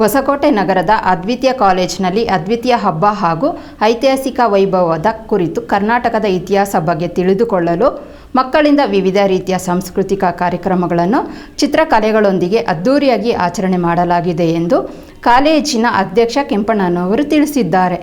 ಹೊಸಕೋಟೆ ನಗರದ ಅದ್ವಿತೀಯ ಕಾಲೇಜಿನಲ್ಲಿ ಅದ್ವಿತೀಯ ಹಬ್ಬ ಹಾಗೂ ಐತಿಹಾಸಿಕ ವೈಭವದ ಕುರಿತು ಕರ್ನಾಟಕದ ಇತಿಹಾಸ ಬಗ್ಗೆ ತಿಳಿದುಕೊಳ್ಳಲು ಮಕ್ಕಳಿಂದ ವಿವಿಧ ರೀತಿಯ ಸಾಂಸ್ಕೃತಿಕ ಕಾರ್ಯಕ್ರಮಗಳನ್ನು, ಚಿತ್ರಕಲೆಗಳೊಂದಿಗೆ ಅದ್ದೂರಿಯಾಗಿ ಆಚರಣೆ ಮಾಡಲಾಗಿದೆ ಎಂದು ಕಾಲೇಜಿನ ಅಧ್ಯಕ್ಷ ಕೆಂಪಣ್ಣನವರು ತಿಳಿಸಿದ್ದಾರೆ.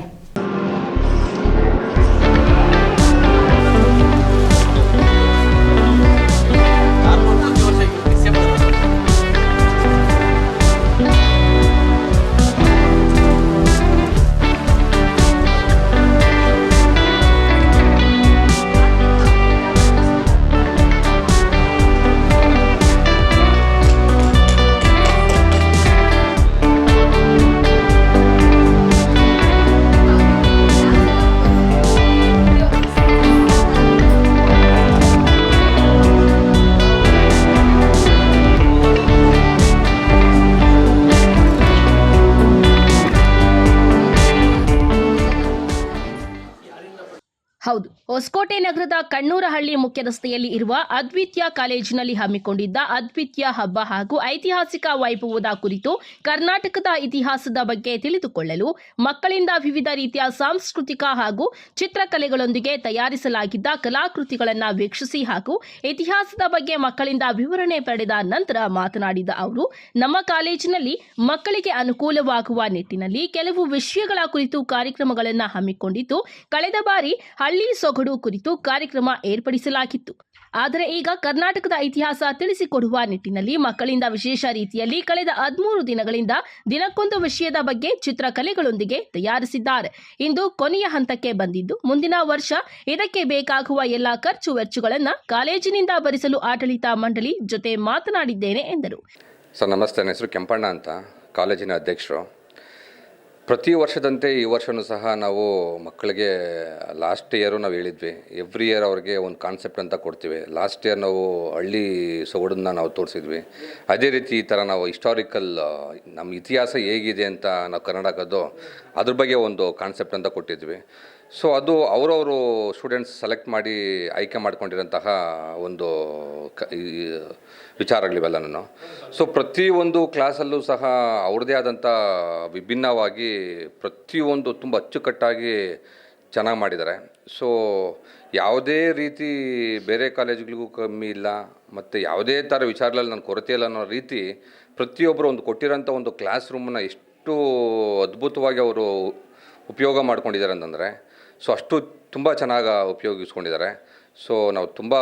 ಹೌದು. ಹೊಸಕೋಟೆ ನಗರದ ಕಣ್ಣೂರಹಳ್ಳಿ ಮುಖ್ಯ ರಸ್ತೆಯಲ್ಲಿ ಇರುವ ಅದ್ವಿತೀಯ ಕಾಲೇಜಿನಲ್ಲಿ ಹಮ್ಮಿಕೊಂಡಿದ್ದ ಅದ್ವಿತೀಯ ಹಬ್ಬ ಹಾಗೂ ಐತಿಹಾಸಿಕ ವೈಭವದ ಕುರಿತು ಕರ್ನಾಟಕದ ಇತಿಹಾಸದ ಬಗ್ಗೆ ತಿಳಿದುಕೊಳ್ಳಲು ಮಕ್ಕಳಿಂದ ವಿವಿಧ ರೀತಿಯ ಸಾಂಸ್ಕೃತಿಕ ಹಾಗೂ ಚಿತ್ರಕಲೆಗಳೊಂದಿಗೆ ತಯಾರಿಸಲಾಗಿದ್ದ ಕಲಾಕೃತಿಗಳನ್ನು ವೀಕ್ಷಿಸಿ ಹಾಗೂ ಇತಿಹಾಸದ ಬಗ್ಗೆ ಮಕ್ಕಳಿಂದ ವಿವರಣೆ ಪಡೆದ ನಂತರ ಮಾತನಾಡಿದ ಅವರು, ನಮ್ಮ ಕಾಲೇಜಿನಲ್ಲಿ ಮಕ್ಕಳಿಗೆ ಅನುಕೂಲವಾಗುವ ನಿಟ್ಟಿನಲ್ಲಿ ಕೆಲವು ವಿಷಯಗಳ ಕುರಿತು ಕಾರ್ಯಕ್ರಮಗಳನ್ನು ಹಮ್ಮಿಕೊಂಡಿದ್ದು, ಕಳೆದ ಬಾರಿ ಹಳ್ಳಿ ಸೊಗಡು ಕುರಿತು ಕಾರ್ಯಕ್ರಮ ಏರ್ಪಡಿಸಲಾಗಿತ್ತು. ಆದರೆ ಈಗ ಕರ್ನಾಟಕದ ಇತಿಹಾಸ ತಿಳಿಸಿಕೊಡುವ ನಿಟ್ಟಿನಲ್ಲಿ ಮಕ್ಕಳಿಂದ ವಿಶೇಷ ರೀತಿಯಲ್ಲಿ ಕಳೆದ ಹದಿಮೂರು ದಿನಗಳಿಂದ ದಿನಕ್ಕೊಂದು ವಿಷಯದ ಬಗ್ಗೆ ಚಿತ್ರಕಲೆಗಳೊಂದಿಗೆ ತಯಾರಿಸಿದ್ದಾರೆ. ಇಂದು ಕೊನೆಯ ಹಂತಕ್ಕೆ ಬಂದಿದ್ದು, ಮುಂದಿನ ವರ್ಷ ಇದಕ್ಕೆ ಬೇಕಾಗುವ ಎಲ್ಲ ಖರ್ಚು ವೆಚ್ಚಗಳನ್ನು ಕಾಲೇಜಿನಿಂದ ಭರಿಸಲು ಆಡಳಿತ ಮಂಡಳಿ ಜೊತೆ ಮಾತನಾಡಿದ್ದೇನೆ ಎಂದರು. ಸರ್, ನಮಸ್ತೆ. ಹೆಸರು ಕೆಂಪಣ್ಣ ಅಂತ. ಕಾಲೇಜಿನ ಅಧ್ಯಕ್ಷರು. ಪ್ರತಿ ವರ್ಷದಂತೆ ಈ ವರ್ಷವೂ ಸಹ ನಾವು ಮಕ್ಕಳಿಗೆ ಲಾಸ್ಟ್ ಇಯರು ನಾವು ಹೇಳಿದ್ವಿ. ಎವ್ರಿ ಇಯರ್ ಅವ್ರಿಗೆ ಒಂದು ಕಾನ್ಸೆಪ್ಟ್ ಅಂತ ಕೊಡ್ತೀವಿ. ಲಾಸ್ಟ್ ಇಯರ್ ನಾವು ಹಳ್ಳಿ ಸೊಗಡನ್ನ ನಾವು ತೋರಿಸಿದ್ವಿ. ಅದೇ ರೀತಿ ಈ ಥರ ನಾವು ಹಿಸ್ಟಾರಿಕಲ್ ನಮ್ಮ ಇತಿಹಾಸ ಹೇಗಿದೆ ಅಂತ ನಾವು ಕನ್ನಡಕದ್ದು ಅದ್ರ ಬಗ್ಗೆ ಒಂದು ಕಾನ್ಸೆಪ್ಟ್ ಅಂತ ಕೊಟ್ಟಿದ್ವಿ. ಸೊ ಅದು ಅವರವರು ಸ್ಟೂಡೆಂಟ್ಸ್ ಸೆಲೆಕ್ಟ್ ಮಾಡಿ ಆಯ್ಕೆ ಮಾಡ್ಕೊಂಡಿರೋಂತಹ ಒಂದು ಕ ವಿಚಾರಗಳಿವೆಲ್ಲ ನಾನು. ಸೊ ಪ್ರತಿಯೊಂದು ಕ್ಲಾಸಲ್ಲೂ ಸಹ ಅವ್ರದ್ದೇ ಆದಂಥ ವಿಭಿನ್ನವಾಗಿ ಪ್ರತಿಯೊಂದು ತುಂಬ ಅಚ್ಚುಕಟ್ಟಾಗಿ ಚೆನ್ನಾಗಿ ಮಾಡಿದ್ದಾರೆ. ಸೊ ಯಾವುದೇ ರೀತಿ ಬೇರೆ ಕಾಲೇಜ್ಗಳಿಗೂ ಕಮ್ಮಿ ಇಲ್ಲ, ಮತ್ತು ಯಾವುದೇ ಥರ ವಿಚಾರಗಳಲ್ಲಿ ನಾನು ಕೊರತೆ ಇಲ್ಲ ಅನ್ನೋ ರೀತಿ ಪ್ರತಿಯೊಬ್ಬರು ಒಂದು ಕೊಟ್ಟಿರೋಂಥ ಒಂದು ಕ್ಲಾಸ್ ರೂಮನ್ನ ಎಷ್ಟು ಅದ್ಭುತವಾಗಿ ಅವರು ಉಪಯೋಗ ಮಾಡ್ಕೊಂಡಿದ್ದಾರೆ ಅಂತಂದರೆ ಸೊ ಅಷ್ಟು ತುಂಬ ಚೆನ್ನಾಗಿ ಉಪಯೋಗಿಸ್ಕೊಂಡಿದ್ದಾರೆ. ಸೊ ನಾವು ತುಂಬ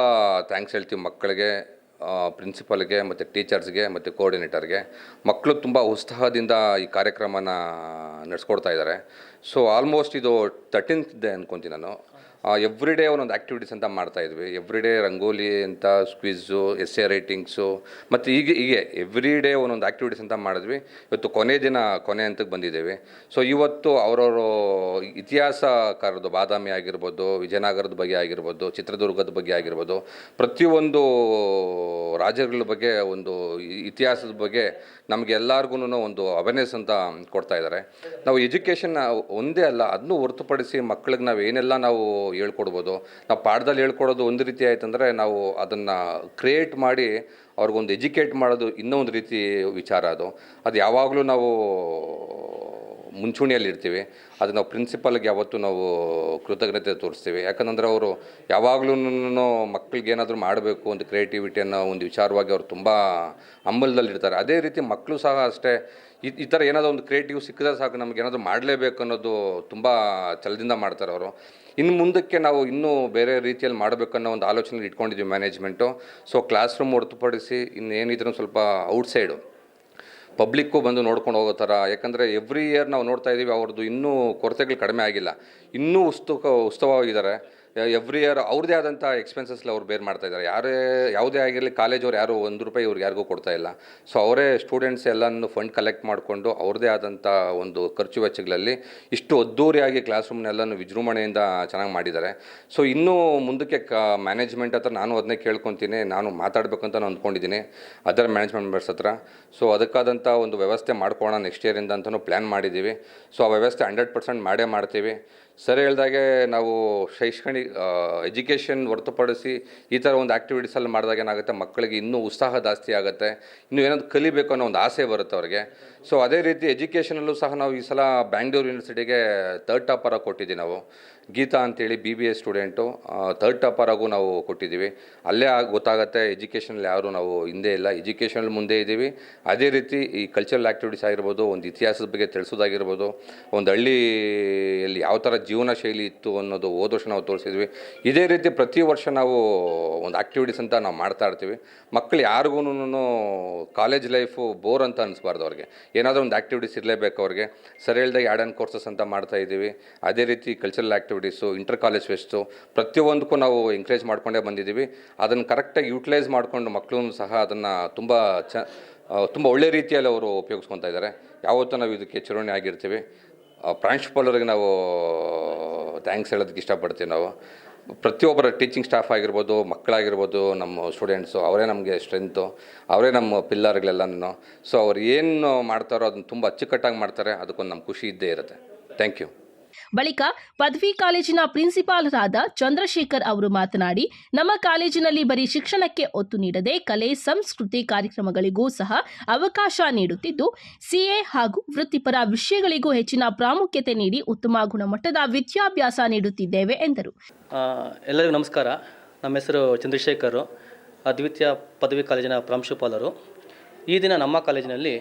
ಥ್ಯಾಂಕ್ಸ್ ಹೇಳ್ತೀವಿ ಮಕ್ಕಳಿಗೆ ಪ್ರಿನ್ಸಿಪಲ್ಗೆ ಮತ್ತು ಟೀಚರ್ಸ್ಗೆ ಮತ್ತು ಕೋಆರ್ಡಿನೇಟರ್ಗೆ. ಮಕ್ಕಳು ತುಂಬ ಉತ್ಸಾಹದಿಂದ ಈ ಕಾರ್ಯಕ್ರಮನ ನಡೆಸ್ಕೊಡ್ತಾ ಇದ್ದಾರೆ. ಸೊ ಆಲ್ಮೋಸ್ಟ್ ಇದು ತರ್ಟೀನ್ತ್ ಡೇ ಅನ್ಕೊತೀನಿ ನಾನು. ಎವ್ರಿ ಡೇ ಒಂದೊಂದು ಆ್ಯಕ್ಟಿವಿಟೀಸ್ ಅಂತ ಮಾಡ್ತಾಯಿದ್ವಿ ಎವ್ರಿ ಡೇ ರಂಗೋಲಿ ಅಂತ ಸ್ಕ್ವಿಝು ಎಸ್ ಎ ರೈಟಿಂಗ್ಸು ಮತ್ತು ಈಗ ಹೀಗೆ ಎವ್ರಿ ಡೇ ಒಂದೊಂದು ಆ್ಯಕ್ಟಿವಿಟೀಸ್ ಅಂತ ಮಾಡಿದ್ವಿ. ಇವತ್ತು ಕೊನೆ ದಿನ, ಕೊನೆ ಹಂತಕ್ಕೆ ಬಂದಿದ್ದೇವೆ. ಸೊ ಇವತ್ತು ಅವರವರು ಇತಿಹಾಸಕಾರದ್ದು ಬಾದಾಮಿ ಆಗಿರ್ಬೋದು, ವಿಜಯನಗರದ ಬಗ್ಗೆ ಆಗಿರ್ಬೋದು, ಚಿತ್ರದುರ್ಗದ ಬಗ್ಗೆ ಆಗಿರ್ಬೋದು, ಪ್ರತಿಯೊಂದು ರಾಜ್ಯಗಳ ಬಗ್ಗೆ ಒಂದು ಇತಿಹಾಸದ ಬಗ್ಗೆ ನಮಗೆ ಎಲ್ಲರಿಗೂ ಒಂದು ಅವೇರ್ನೆಸ್ ಅಂತ ಕೊಡ್ತಾ ಇದ್ದಾರೆ. ನಾವು ಎಜುಕೇಷನ್ನ ಒಂದೇ ಅಲ್ಲ ಅದನ್ನು ಹೊರತುಪಡಿಸಿ ಮಕ್ಕಳಿಗೆ ನಾವು ಏನೆಲ್ಲ ನಾವು ಹೇಳ್ಕೊಡ್ಬೋದು. ನಾವು ಪಾಠದಲ್ಲಿ ಹೇಳ್ಕೊಡೋದು ಒಂದು ರೀತಿ ಆಯ್ತಂದರೆ ನಾವು ಅದನ್ನು ಕ್ರಿಯೇಟ್ ಮಾಡಿ ಅವ್ರಿಗೊಂದು ಎಜುಕೇಟ್ ಮಾಡೋದು ಇನ್ನೂ ಒಂದು ರೀತಿ ವಿಚಾರ ಅದು. ಅದು ಯಾವಾಗಲೂ ನಾವು ಮುಂಚೂಣಿಯಲ್ಲಿ ಇರ್ತೀವಿ. ಅದು ನಾವು ಪ್ರಿನ್ಸಿಪಲ್ಗೆ ಯಾವತ್ತೂ ನಾವು ಕೃತಜ್ಞತೆ ತೋರಿಸ್ತೀವಿ. ಯಾಕಂದರೆ ಅವರು ಯಾವಾಗಲೂ ಮಕ್ಕಳಿಗೆ ಏನಾದರೂ ಮಾಡಬೇಕು ಒಂದು ಕ್ರಿಯೇಟಿವಿಟಿ ಅನ್ನೋ ಒಂದು ವಿಚಾರವಾಗಿ ಅವರು ತುಂಬ ಹಂಬಲದಲ್ಲಿರ್ತಾರೆ. ಅದೇ ರೀತಿ ಮಕ್ಕಳು ಸಹ ಅಷ್ಟೇ ಈ ಥರ ಏನಾದರೂ ಒಂದು ಕ್ರಿಯೇಟಿವ್ ಸಿಕ್ಕಿದ್ರೆ ಸಾಕು, ನಮ್ಗೆ ಏನಾದರೂ ಮಾಡಲೇಬೇಕು ಅನ್ನೋದು ತುಂಬ ಛಲದಿಂದ ಮಾಡ್ತಾರೆ ಅವರು. ಇನ್ನು ಮುಂದಕ್ಕೆ ನಾವು ಇನ್ನೂ ಬೇರೆ ರೀತಿಯಲ್ಲಿ ಮಾಡಬೇಕನ್ನೋ ಒಂದು ಆಲೋಚನೆ ಇಟ್ಕೊಂಡಿದ್ದೀವಿ ಮ್ಯಾನೇಜ್ಮೆಂಟು. ಸೊ ಕ್ಲಾಸ್ ರೂಮ್ ಹೊರತುಪಡಿಸಿ ಇನ್ನೇನಿದ್ರು ಸ್ವಲ್ಪ ಔಟ್ಸೈಡು. ಪಬ್ಲಿಕ್ಕು ಬಂದು ನೋಡ್ಕೊಂಡು ಹೋಗೋ ಥರ, ಯಾಕಂದರೆ ಎವ್ರಿ ಇಯರ್ ನಾವು ನೋಡ್ತಾ ಇದ್ದೀವಿ ಅವ್ರದ್ದು ಇನ್ನೂ ಕೊರತೆಗಳು ಕಡಿಮೆ ಆಗಿಲ್ಲ. ಇನ್ನೂ ಉತ್ಸುಕ, ಉತ್ಸವವಾಗಿದ್ದಾರೆ. ಎವ್ರಿ ಇಯರ್ ಅವ್ರದ್ದೇ ಆದಂಥ ಎಕ್ಸ್ಪೆನ್ಸಸ್ಲಿ ಅವ್ರು ಬೇರ್ ಮಾಡ್ತಾ ಇದ್ದಾರೆ. ಯಾರೇ, ಯಾವುದೇ ಆಗಿರಲಿ ಕಾಲೇಜವ್ರು ಯಾರು ಒಂದು ರೂಪಾಯಿ ಇವ್ರಿಗೆ ಯಾರಿಗೂ ಕೊಡ್ತಾ ಇಲ್ಲ. ಸೊ ಅವರೇ ಸ್ಟೂಡೆಂಟ್ಸ್ ಎಲ್ಲನೂ ಫಂಡ್ ಕಲೆಕ್ಟ್ ಮಾಡಿಕೊಂಡು ಅವ್ರದ್ದೇ ಆದಂಥ ಒಂದು ಖರ್ಚು ವೆಚ್ಚಗಳಲ್ಲಿ ಇಷ್ಟು ಅದ್ದೂರಿಯಾಗಿ ಕ್ಲಾಸ್ ರೂಮ್ನೆಲ್ಲನೂ ವಿಜೃಂಭಣೆಯಿಂದ ಚೆನ್ನಾಗಿ ಮಾಡಿದ್ದಾರೆ. ಸೊ ಇನ್ನೂ ಮುಂದಕ್ಕೆ ಕ ಮ್ಯಾನೇಜ್ಮೆಂಟ್ ಹತ್ರ ನಾನು ಅದನ್ನೇ ಕೇಳ್ಕೊತೀನಿ. ನಾನು ಮಾತಾಡಬೇಕಂತ ನಾನು ಅಂದ್ಕೊಂಡಿದ್ದೀನಿ. ಅದರ ಮ್ಯಾನೇಜ್ಮೆಂಟ್ ಮೆಂಬರ್ಸ್ ಹತ್ರ. ಸೊ ಅದಕ್ಕಾದಂಥ ಒಂದು ವ್ಯವಸ್ಥೆ ಮಾಡ್ಕೊಳ್ಳೋಣ ನೆಕ್ಸ್ಟ್ ಇಯರಿಂದ ಅಂತಲೂ ಪ್ಲ್ಯಾನ್ ಮಾಡಿದ್ದೀವಿ. ಸೊ ಆ ವ್ಯವಸ್ಥೆ ಹಂಡ್ರೆಡ್ ಪರ್ಸೆಂಟ್ ಮಾಡೇ ಮಾಡ್ತೀವಿ. ಸರ್ ಹೇಳ್ದಾಗೆ ನಾವು ಶೈಕ್ಷಣಿಕ ಎಜುಕೇಷನ್ ಹೊರತುಪಡಿಸಿ ಈ ಥರ ಒಂದು ಆ್ಯಕ್ಟಿವಿಟೀಸಲ್ಲಿ ಮಾಡಿದಾಗ ಏನಾಗುತ್ತೆ, ಮಕ್ಕಳಿಗೆ ಇನ್ನೂ ಉತ್ಸಾಹ ಜಾಸ್ತಿ ಆಗುತ್ತೆ, ಇನ್ನೂ ಏನಾದ್ರು ಕಲಿಬೇಕು ಅನ್ನೋ ಒಂದು ಆಸೆ ಬರುತ್ತೆ ಅವ್ರಿಗೆ. ಸೊ ಅದೇ ರೀತಿ ಎಜುಕೇಷನಲ್ಲೂ ಸಹ ನಾವು ಈ ಸಲ ಬ್ಯಾಂಗ್ಳೂರು ಯೂನಿವರ್ಸಿಟಿಗೆ ತರ್ಡ್ ಟಾಪರಾಗಿ ಕೊಟ್ಟಿದ್ದೀವಿ ನಾವು. ಗೀತಾ ಅಂತೇಳಿ B B A student third ಟಾಪರಾಗೂ ನಾವು ಕೊಟ್ಟಿದ್ದೀವಿ. ಅಲ್ಲೇ ಆಗ ಗೊತ್ತಾಗುತ್ತೆ ಎಜುಕೇಷನಲ್ಲಿ ಯಾರು ನಾವು ಹಿಂದೆ ಇಲ್ಲ. ಎಜುಕೇಷನಲ್ಲಿ ಮುಂದೆ ಇದ್ದೀವಿ. ಅದೇ ರೀತಿ ಈ ಕಲ್ಚರಲ್ ಆ್ಯಕ್ಟಿವಿಟೀಸ್ ಆಗಿರ್ಬೋದು, ಒಂದು ಇತಿಹಾಸದ ಬಗ್ಗೆ ತಿಳಿಸೋದಾಗಿರ್ಬೋದು, ಒಂದು ಹಳ್ಳಿಯಲ್ಲಿ ಯಾವ ಥರ ಜೀವನ ಶೈಲಿ ಇತ್ತು ಅನ್ನೋದು ಹೋದ ನಾವು ತೋರಿಸಿದ್ವಿ. ಇದೇ ರೀತಿ ಪ್ರತಿ ವರ್ಷ ನಾವು ಒಂದು ಆ್ಯಕ್ಟಿವಿಟೀಸ್ ಅಂತ ನಾವು ಮಾಡ್ತಾ ಇರ್ತೀವಿ. ಮಕ್ಕಳು ಯಾರಿಗೂ ಕಾಲೇಜ್ ಲೈಫು ಬೋರ್ ಅಂತ ಅನಿಸ್ಬಾರ್ದು ಅವ್ರಿಗೆ. ಏನಾದರೂ ಒಂದು ಆ್ಯಕ್ಟಿವಿಟೀಸ್ ಇರಲೇಬೇಕು ಅವ್ರಿಗೆ. ಸರಿ ಹೇಳ್ದಾಗ ಆ್ಯಡ್ ಆ್ಯಂಡ್ ಕೋರ್ಸಸ್ ಅಂತ ಮಾಡ್ತಾ ಇದ್ದೀವಿ. ಅದೇ ರೀತಿ cultural activities inter college fest ಪ್ರತಿಯೊಂದಕ್ಕೂ ನಾವು ಎಂಕರೇಜ್ ಮಾಡ್ಕೊಂಡೇ ಬಂದಿದ್ದೀವಿ. ಅದನ್ನು ಕರೆಕ್ಟಾಗಿ ಯೂಟಿಲೈಸ್ ಮಾಡಿಕೊಂಡು ಮಕ್ಕಳು ಸಹ ಅದನ್ನು ತುಂಬ ಚ ತುಂಬ ಒಳ್ಳೆ ರೀತಿಯಲ್ಲಿ ಅವರು ಉಪಯೋಗಿಸ್ಕೊತಾ ಇದ್ದಾರೆ. ಯಾವತ್ತೂ ನಾವು ಇದಕ್ಕೆ ಚಿರೋಣಿ ಆಗಿರ್ತೀವಿ. ಪ್ರಾಂಶುಪಾಲರಿಗೆ ನಾವು ಥ್ಯಾಂಕ್ಸ್ ಹೇಳೋದಕ್ಕೆ ಇಷ್ಟಪಡ್ತೀವಿ ನಾವು. ಪ್ರತಿಯೊಬ್ಬರ ಟೀಚಿಂಗ್ ಸ್ಟಾಫ್ ಆಗಿರ್ಬೋದು, ಮಕ್ಕಳಾಗಿರ್ಬೋದು, ನಮ್ಮ ಸ್ಟೂಡೆಂಟ್ಸು ಅವರೇ ನಮಗೆ ಸ್ಟ್ರೆಂತು ಅವರೇ ನಮ್ಮ ಪಿಲ್ಲರ್ಗಳೆಲ್ಲನೂ. ಸೊ ಅವ್ರು ಏನು ಮಾಡ್ತಾರೋ ಅದನ್ನು ತುಂಬ ಅಚ್ಚುಕಟ್ಟಾಗಿ ಮಾಡ್ತಾರೆ. ಅದಕ್ಕೊಂದು ನಮ್ಮ ಖುಷಿ ಇದ್ದೇ ಇರುತ್ತೆ. ಥ್ಯಾಂಕ್ ಯು ಬಳಿಕ ಪದವಿ ಕಾಲೇಜಿನ ಪ್ರಿನ್ಸಿಪಾಲರಾದ ಚಂದ್ರಶೇಖರ್ ಅವರು ಮಾತನಾಡಿ, ನಮ್ಮ ಕಾಲೇಜಿನಲ್ಲಿ ಬರೀ ಶಿಕ್ಷಣಕ್ಕೆ ಒತ್ತು ನೀಡದೆ ಕಲೆ, ಸಂಸ್ಕೃತಿ ಕಾರ್ಯಕ್ರಮಗಳಿಗೂ ಸಹ ಅವಕಾಶ ನೀಡುತ್ತಿದ್ದು, ಸಿಎ ಹಾಗೂ ವೃತ್ತಿಪರ ವಿಷಯಗಳಿಗೂ ಹೆಚ್ಚಿನ ಪ್ರಾಮುಖ್ಯತೆ ನೀಡಿ ಉತ್ತಮ ಗುಣಮಟ್ಟದ ವಿದ್ಯಾಭ್ಯಾಸ ನೀಡುತ್ತಿದ್ದೇವೆ ಎಂದರು. ಎಲ್ಲರಿಗೂ ನಮಸ್ಕಾರ. ನಮ್ಮ ಹೆಸರು ಚಂದ್ರಶೇಖರ್, ಅದ್ವಿತೀಯ ಪದವಿ ಕಾಲೇಜಿನ ಪ್ರಾಂಶುಪಾಲರು. ಈ ದಿನ ನಮ್ಮ ಕಾಲೇಜಿನಲ್ಲಿ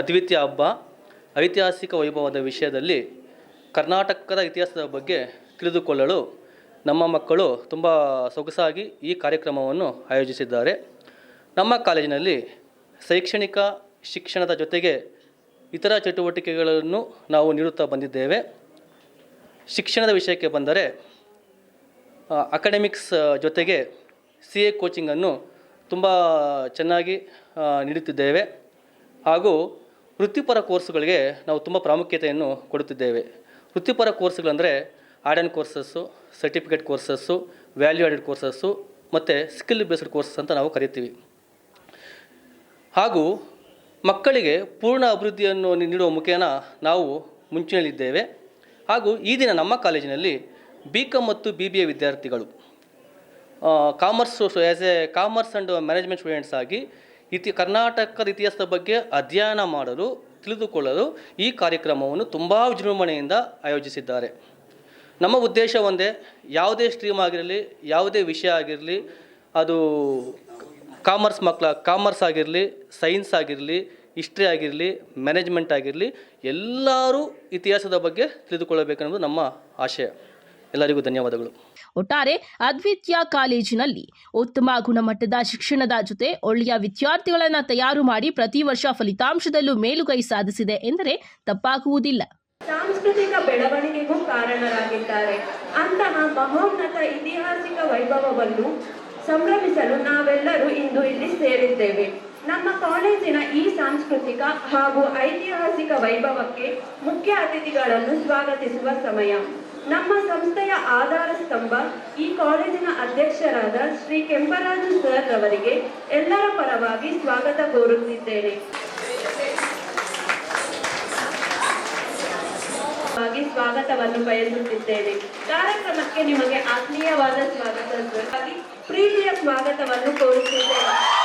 ಅದ್ವಿತೀಯ ಹಬ್ಬ, ಐತಿಹಾಸಿಕ ವೈಭವದ ವಿಷಯದಲ್ಲಿ ಕರ್ನಾಟಕದ ಇತಿಹಾಸದ ಬಗ್ಗೆ ತಿಳಿದುಕೊಳ್ಳಲು ನಮ್ಮ ಮಕ್ಕಳು ತುಂಬ ಸೊಗಸಾಗಿ ಈ ಕಾರ್ಯಕ್ರಮವನ್ನು ಆಯೋಜಿಸಿದ್ದಾರೆ. ನಮ್ಮ ಕಾಲೇಜಿನಲ್ಲಿ ಶೈಕ್ಷಣಿಕ ಶಿಕ್ಷಣದ ಜೊತೆಗೆ ಇತರ ಚಟುವಟಿಕೆಗಳನ್ನು ನಾವು ನೀಡುತ್ತಾ ಬಂದಿದ್ದೇವೆ. ಶಿಕ್ಷಣದ ವಿಷಯಕ್ಕೆ ಬಂದರೆ ಅಕಾಡೆಮಿಕ್ಸ್ ಜೊತೆಗೆ ಸಿ ಎ ಕೋಚಿಂಗನ್ನು ತುಂಬ ಚೆನ್ನಾಗಿ ನೀಡುತ್ತಿದ್ದೇವೆ. ಹಾಗೂ ವೃತ್ತಿಪರ ಕೋರ್ಸುಗಳಿಗೆ ನಾವು ತುಂಬ ಪ್ರಾಮುಖ್ಯತೆಯನ್ನು ಕೊಡುತ್ತಿದ್ದೇವೆ. ವೃತ್ತಿಪರ ಕೋರ್ಸ್ಗಳಂದರೆ and courses, certificate courses, value added courses ಮತ್ತು ಸ್ಕಿಲ್ ಬೇಸ್ಡ್ ಕೋರ್ಸಸ್ ಅಂತ ನಾವು ಕರಿತೀವಿ. ಹಾಗೂ ಮಕ್ಕಳಿಗೆ ಪೂರ್ಣ ಅಭಿವೃದ್ಧಿಯನ್ನು ನೀಡುವ ಮುಖೇನ ನಾವು ಮುಂಚೂಣಿಯಲ್ಲಿದ್ದೇವೆ. ಹಾಗೂ ಈ ದಿನ ನಮ್ಮ ಕಾಲೇಜಿನಲ್ಲಿ ಬಿ ಕಾಮ್ ಮತ್ತು ಬಿ ಬಿ ಎ ವಿದ್ಯಾರ್ಥಿಗಳು commerce as a commerce and management students ಆಗಿ ಇತಿ ಕರ್ನಾಟಕದ ಇತಿಹಾಸದ ಬಗ್ಗೆ ಅಧ್ಯಯನ ಮಾಡಲು ತಿಳಿದುಕೊಳ್ಳಲು ಈ ಕಾರ್ಯಕ್ರಮವನ್ನು ತುಂಬ ವಿಜೃಂಭಣೆಯಿಂದ ಆಯೋಜಿಸಿದ್ದಾರೆ. ನಮ್ಮ ಉದ್ದೇಶ ಒಂದೇ, ಯಾವುದೇ ಸ್ಟ್ರೀಮ್ ಆಗಿರಲಿ, ಯಾವುದೇ ವಿಷಯ ಆಗಿರಲಿ, ಅದು ಕಾಮರ್ಸ್ ಮಕ್ಕಳ ಕಾಮರ್ಸ್ ಆಗಿರಲಿ, ಸೈನ್ಸ್ ಆಗಿರಲಿ, ಹಿಸ್ಟ್ರಿ ಆಗಿರಲಿ, ಮ್ಯಾನೇಜ್ಮೆಂಟ್ ಆಗಿರಲಿ, ಎಲ್ಲರೂ ಇತಿಹಾಸದ ಬಗ್ಗೆ ತಿಳಿದುಕೊಳ್ಳಬೇಕೆಂಬುದು ನಮ್ಮ ಆಶಯ. ಎಲ್ಲರಿಗೂ ಧನ್ಯವಾದಗಳು. ಒಟ್ಟಾರೆ ಅದ್ವಿತೀಯ ಕಾಲೇಜಿನಲ್ಲಿ ಉತ್ತಮ ಗುಣಮಟ್ಟದ ಶಿಕ್ಷಣದ ಜೊತೆ ಒಳ್ಳೆಯ ವಿದ್ಯಾರ್ಥಿಗಳನ್ನು ತಯಾರು ಮಾಡಿ ಪ್ರತಿ ವರ್ಷ ಫಲಿತಾಂಶದಲ್ಲೂ ಮೇಲುಗೈ ಸಾಧಿಸಿದೆ ಎಂದರೆ ತಪ್ಪಾಗುವುದಿಲ್ಲ. ಸಾಂಸ್ಕೃತಿಕ ಬೆಳವಣಿಗೆಗೂ ಕಾರಣರಾಗಿದ್ದಾರೆ. ಅಂತಹ ಮಹೋನ್ನತ ಐತಿಹಾಸಿಕ ವೈಭವವನ್ನು ಸಂಭ್ರಮಿಸಲು ನಾವೆಲ್ಲರೂ ಇಂದು ಇಲ್ಲಿ ಸೇರಿದ್ದೇವೆ. ನಮ್ಮ ಕಾಲೇಜಿನ ಈ ಸಾಂಸ್ಕೃತಿಕ ಹಾಗೂ ಐತಿಹಾಸಿಕ ವೈಭವಕ್ಕೆ ಮುಖ್ಯ ಅತಿಥಿಗಳನ್ನು ಸ್ವಾಗತಿಸುವ ಸಮಯ. ನಮ್ಮ ಸಂಸ್ಥೆಯ ಆಧಾರ ಸ್ತಂಭ ಈ ಕಾಲೇಜಿನ ಅಧ್ಯಕ್ಷರಾದ ಶ್ರೀ ಕೆಂಪರಾಜು ಸರ್ ಅವರಿಗೆ ಎಲ್ಲರ ಪರವಾಗಿ ಸ್ವಾಗತ ಕೋರುತ್ತಿದ್ದೇನೆ. ಸ್ವಾಗತವನ್ನು ಬಯಸುತ್ತಿದ್ದೇನೆ. ಕಾರ್ಯಕ್ರಮಕ್ಕೆ ನಿಮಗೆ ಆತ್ಮೀಯವಾದ ಸ್ವಾಗತ. ಪ್ರೀತಿಯ ಸ್ವಾಗತವನ್ನು ಕೋರುತ್ತಿದ್ದೇನೆ.